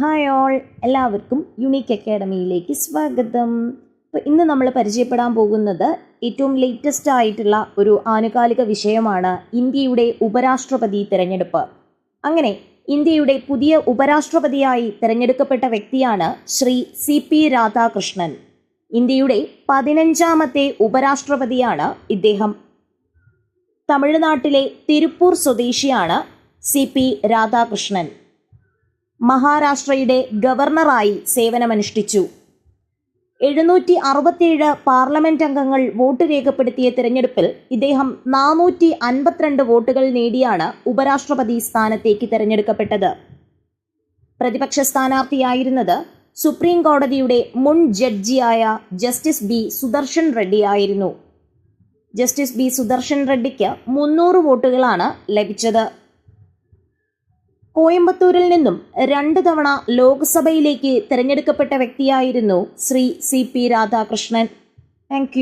Hi all എല്ലാവർക്കും unique അക്കാഡമിയിലേക്ക് സ്വാഗതം. അപ്പോൾ ഇന്ന് നമ്മൾ പരിചയപ്പെടാൻ പോകുന്നത് ഏറ്റവും ലേറ്റസ്റ്റ് ആയിട്ടുള്ള ഒരു ആനുകാലിക വിഷയമാണ് ഇന്ത്യയുടെ ഉപരാഷ്ട്രപതി തിരഞ്ഞെടുപ്പ്. അങ്ങനെ ഇന്ത്യയുടെ പുതിയ ഉപരാഷ്ട്രപതിയായി തിരഞ്ഞെടുക്കപ്പെട്ട വ്യക്തിയാണ് ശ്രീ സി പി രാധാകൃഷ്ണൻ. ഇന്ത്യയുടെ പതിനഞ്ചാമത്തെ ഉപരാഷ്ട്രപതിയാണ് ഇദ്ദേഹം. തമിഴ്നാട്ടിലെ തിരുപ്പൂർ സ്വദേശിയാണ് സി പി രാധാകൃഷ്ണൻ. മഹാരാഷ്ട്രയുടെ ഗവർണറായി സേവനമനുഷ്ഠിച്ചു. എഴുന്നൂറ്റി അറുപത്തിയേഴ് പാർലമെന്റ് അംഗങ്ങൾ വോട്ട് രേഖപ്പെടുത്തിയ തിരഞ്ഞെടുപ്പിൽ ഇദ്ദേഹം നാനൂറ്റി അൻപത്തിരണ്ട് വോട്ടുകൾ നേടിയാണ് ഉപരാഷ്ട്രപതി സ്ഥാനത്തേക്ക് തിരഞ്ഞെടുക്കപ്പെട്ടത്. പ്രതിപക്ഷ സ്ഥാനാർത്ഥിയായിരുന്നത് സുപ്രീം കോടതിയുടെ മുൻ ജഡ്ജിയായ ജസ്റ്റിസ് ബി സുദർശൻ റെഡ്ഡി ആയിരുന്നു. ജസ്റ്റിസ് ബി സുദർശൻ റെഡ്ഡിക്ക് മുന്നൂറ് വോട്ടുകളാണ് ലഭിച്ചത്. കോയമ്പത്തൂരിൽ നിന്നും രണ്ട് തവണ ലോക്സഭയിലേക്ക് തിരഞ്ഞെടുക്കപ്പെട്ട വ്യക്തിയായിരുന്നു Shri C P Radhakrishnan. Thank